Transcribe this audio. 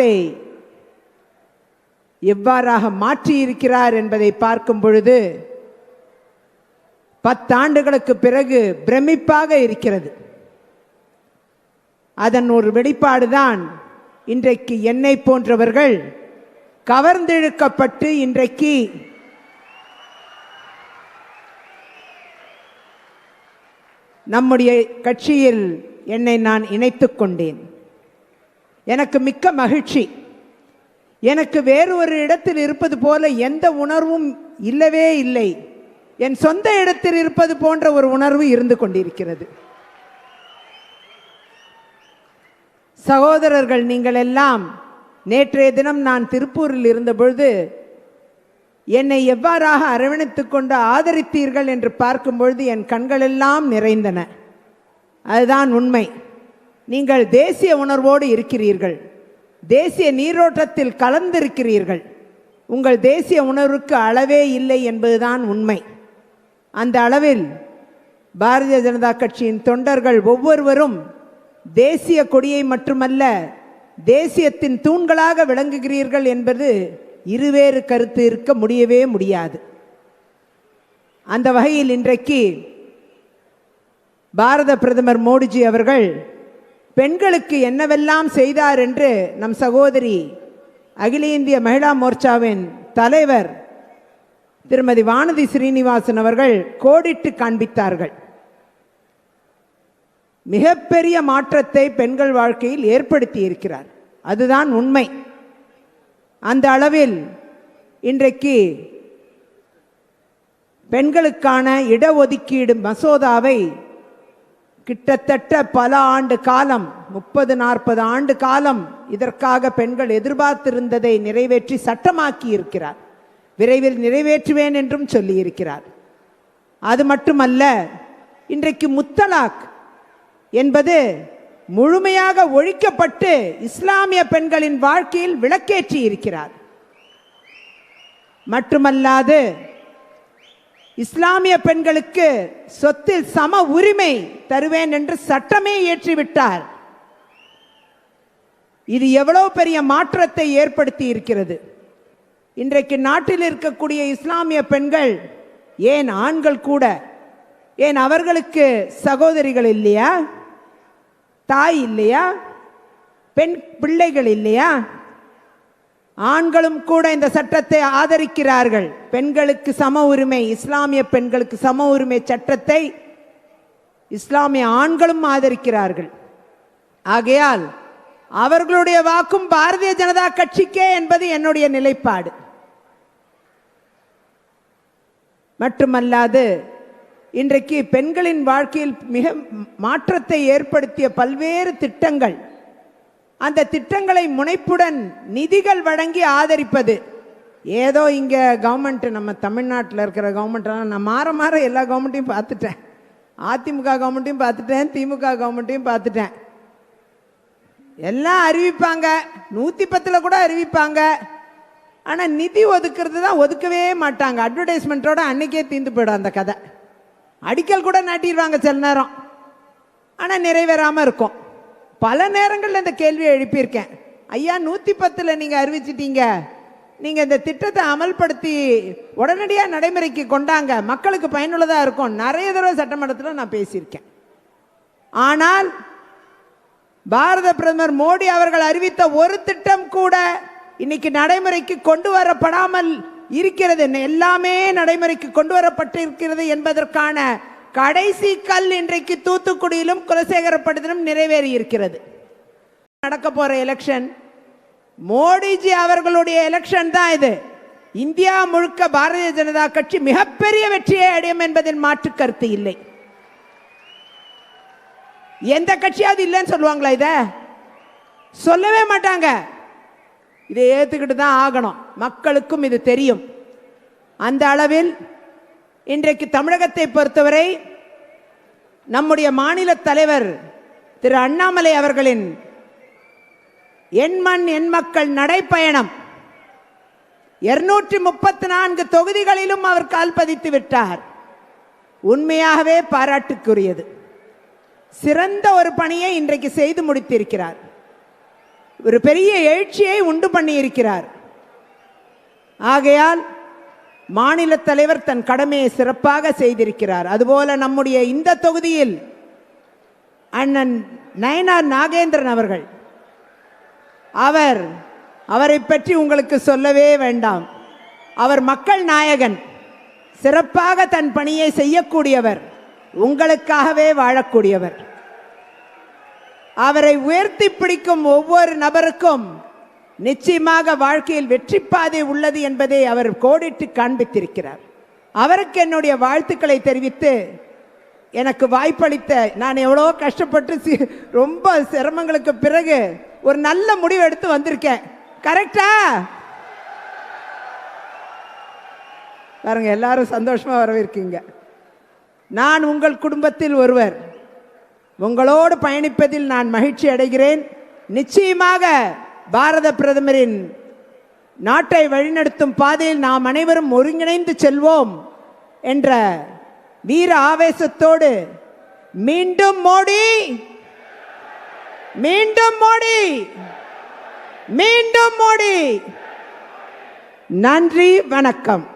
நாட்டை எவ்வாறாக மாற்றியிருக்கிறார் என்பதை பார்க்கும் பொழுது பத்தாண்டுகளுக்கு பிறகு பிரமிப்பாக இருக்கிறது. அதன் ஒரு வெளிப்பாடுதான் இன்றைக்கு என்னை போன்றவர்கள் கவர்ந்திழுக்கப்பட்டு இன்றைக்கு நம்முடைய கட்சியில் என்னை நான் இணைத்துக் கொண்டேன். எனக்கு மிக்க மகிழ்ச்சி. எனக்கு வேறு ஒரு இடத்தில் இருப்பது போல எந்த உணர்வும் இல்லவே இல்லை. என் சொந்த இடத்தில் இருப்பது போன்ற ஒரு உணர்வு இருந்து கொண்டிருக்கிறது. சகோதரர்கள் நீங்கள் எல்லாம் நேற்றைய தினம் நான் திருப்பூரில் இருந்தபொழுது என்னை எவ்வாறாக அரவணைத்துக் கொண்டு ஆதரித்தீர்கள் என்று பார்க்கும்பொழுது என் கண்களெல்லாம் நிறைந்தன. அதுதான் உண்மை. நீங்கள் தேசிய உணர்வோடு இருக்கிறீர்கள். தேசிய நீரோட்டத்தில் கலந்திருக்கிறீர்கள். உங்கள் தேசிய உணர்வுக்கு அளவே இல்லை என்பதுதான் உண்மை. அந்த அளவில் பாரதிய ஜனதா கட்சியின் தொண்டர்கள் ஒவ்வொருவரும் தேசிய கொடியை மட்டுமல்ல தேசியத்தின் தூண்களாக விளங்குகிறீர்கள் என்பது இருவேறு கருத்து இருக்க முடியவே முடியாது. அந்த வகையில் இன்றைக்கு பாரத பிரதமர் மோடிஜி அவர்கள் பெண்களுக்கு என்னவெல்லாம் செய்தார் என்று நம் சகோதரி அகில இந்திய மகிழா மோர்ச்சாவின் தலைவர் திருமதி வானதி ஸ்ரீனிவாசன் அவர்கள் கோடிட்டு காண்பித்தார்கள். மிகப்பெரிய மாற்றத்தை பெண்கள் வாழ்க்கையில் ஏற்படுத்தி இருக்கிறார் அதுதான் உண்மை. அந்த அளவில் இன்றைக்கு பெண்களுக்கான இடஒதுக்கீடு மசோதாவை கிட்டத்தட்ட பல ஆண்டு காலம் முப்பது நாற்பது ஆண்டு காலம் இதற்காக பெண்கள் எதிர்பார்த்திருந்ததை நிறைவேற்றி சட்டமாக்கி இருக்கிறார். விரைவில் நிறைவேற்றுவேன் என்றும் சொல்லியிருக்கிறார் அது மட்டுமல்ல இன்றைக்கு முத்தலாக் என்பது முழுமையாக ஒழிக்கப்பட்டு இஸ்லாமிய பெண்களின் வாழ்க்கையில் விளக்கேற்றி இருக்கிறார். மட்டுமல்லாது இஸ்லாமிய பெண்களுக்கு சொத்தில் சம உரிமை தருவேன் என்று சட்டமே இயற்றிவிட்டார் இது எவ்வளவு பெரிய மாற்றத்தை ஏற்படுத்தி இருக்கிறது. இன்றைக்கு நாட்டில் இருக்கக்கூடிய இஸ்லாமிய பெண்கள் ஏன் ஆண்கள் கூட? ஏன் அவர்களுக்கு சகோதரிகள் இல்லையா? தாய் இல்லையா? பெண் பிள்ளைகள் இல்லையா? ஆண்களும் கூட இந்த சட்டத்தை ஆதரிக்கிறார்கள். பெண்களுக்கு சம உரிமை இஸ்லாமிய பெண்களுக்கு சம உரிமை சட்டத்தை இஸ்லாமிய ஆண்களும் ஆதரிக்கிறார்கள். ஆகையால் அவர்களுடைய வாக்கும் பாரதிய ஜனதா கட்சிக்கே என்பது என்னுடைய நிலைப்பாடு. மட்டுமல்லாது இன்றைக்கு பெண்களின் வாழ்க்கையில் மிக மாற்றத்தை ஏற்படுத்திய பல்வேறு திட்டங்கள் அந்த திட்டங்களை முனைப்புடன் நிதிகள் வழங்கி ஆதரிப்பது. ஏதோ இங்கே கவர்மெண்ட் நம்ம தமிழ்நாட்டில் இருக்கிற கவர்மெண்ட்லாம் நான் மாற மாற எல்லா கவர்மெண்ட்டையும் பார்த்துட்டேன். அதிமுக கவர்மெண்ட்டையும் பார்த்துட்டேன் திமுக கவர்மெண்ட்டையும் பார்த்துட்டேன். எல்லாம் அறிவிப்பாங்க. நூற்றி பத்தில் கூட அறிவிப்பாங்க. ஆனால் நிதி ஒதுக்குறது தான் ஒதுக்கவே மாட்டாங்க. அட்வர்டைஸ்மெண்ட்டோட அன்னைக்கே தீர்ந்து போயிடும் அந்த கதை. அடிக்கல் கூட நாட்டிடுவாங்க சில நேரம். ஆனால் நிறைவேறாமல் இருக்கும். பல நேரங்களில் இந்த கேள்வியை எழுப்பியிருக்கேன். ஐயா நூற்றி பத்தில் நீங்கள் அறிவிச்சிட்டீங்க. நீங்கள் இந்த திட்டத்தை அமல்படுத்தி உடனடியாக நடைமுறைக்கு கொண்டாங்க. மக்களுக்கு பயனுள்ளதாக இருக்கும். நிறைய தடவை சட்டமன்றத்தில் நான் பேசியிருக்கேன். ஆனால் பாரத பிரதமர் மோடி அவர்கள் அறிவித்த ஒரு திட்டம் கூட இன்னைக்கு நடைமுறைக்கு கொண்டு வரப்படாமல் இருக்கிறது. எல்லாமே நடைமுறைக்கு கொண்டு வரப்பட்டிருக்கிறது என்பதற்கான கடைசி கல் இன்றைக்கு தூத்துக்குடியிலும் குலசேகரப்பட்டினம் நிறைவேறி இருக்கிறது நடக்க போற எலெக்ஷன் மோடிஜி அவர்களுடைய எலெக்ஷன் தான் இது. இந்தியா முழுக்க பாரதிய ஜனதா கட்சி மிகப்பெரிய வெற்றியை அடையும் என்பதில் மாற்று கருத்து இல்லை. எந்த கட்சியாவது இல்லைன்னு சொல்லுவாங்களா இத? சொல்லவே மாட்டாங்க. இதை ஏற்றுக்கிட்டு தான் ஆகணும். மக்களுக்கும் இது தெரியும். அந்த அளவில் இன்றைக்கு தமிழகத்தை பொறுத்தவரை நம்முடைய மாநில தலைவர் திரு அண்ணாமலை அவர்களின் என் மண் எண் மக்கள் நடைப்பயணம். இருநூற்றி முப்பத்தி நான்கு தொகுதிகளிலும் அவர் கால் பதித்து விட்டார். உண்மையாகவே பாராட்டுக்குரியது. சிறந்த ஒரு பணியை இன்றைக்கு செய்து முடித்திருக்கிறார். ஒரு பெரிய எழுச்சியை உண்டு பண்ணியிருக்கிறார். ஆகையால் மாநில தலைவர் தன் கடமையை சிறப்பாக செய்திருக்கிறார். அதுபோல நம்முடைய இந்த தொகுதியில் அண்ணன் நயனார் நாகேந்திரன் அவர்கள். அவர் அவரை பற்றி உங்களுக்கு சொல்லவே வேண்டாம். அவர் மக்கள் நாயகன். சிறப்பாக தன் பணியை செய்யக்கூடியவர். உங்களுக்காகவே வாழக்கூடியவர். அவரை உயர்த்தி பிடிக்கும் ஒவ்வொரு நபருக்கும் நிச்சயமாக வாழ்க்கையில் வெற்றி பாதை உள்ளது என்பதை அவர் கோடிட்டு காண்பித்திருக்கிறார். அவருக்கு என்னுடைய வாழ்த்துக்களை தெரிவித்து எனக்கு வாய்ப்பளித்த நான் எவ்வளோ கஷ்டப்பட்டு சி- ரொம்ப சிரமங்களுக்கு பிறகு ஒரு நல்ல முடிவு எடுத்து வந்திருக்கேன். கரெக்டா? பாருங்க எல்லாரும் சந்தோஷமா வரவேற்கீங்க. நான் உங்கள் குடும்பத்தில் ஒருவர். உங்களோடு பயணிப்பதில் நான் மகிழ்ச்சி அடைகிறேன். நிச்சயமாக பாரத பிரதமரின் நாட்டை வழிநடத்தும் பாதையில் நாம் அனைவரும் ஒருங்கிணைந்து செல்வோம் என்ற வீர ஆவேசத்தோடு மீண்டும் மோடி மீண்டும் மோடி மீண்டும் மோடி. நன்றி வணக்கம்.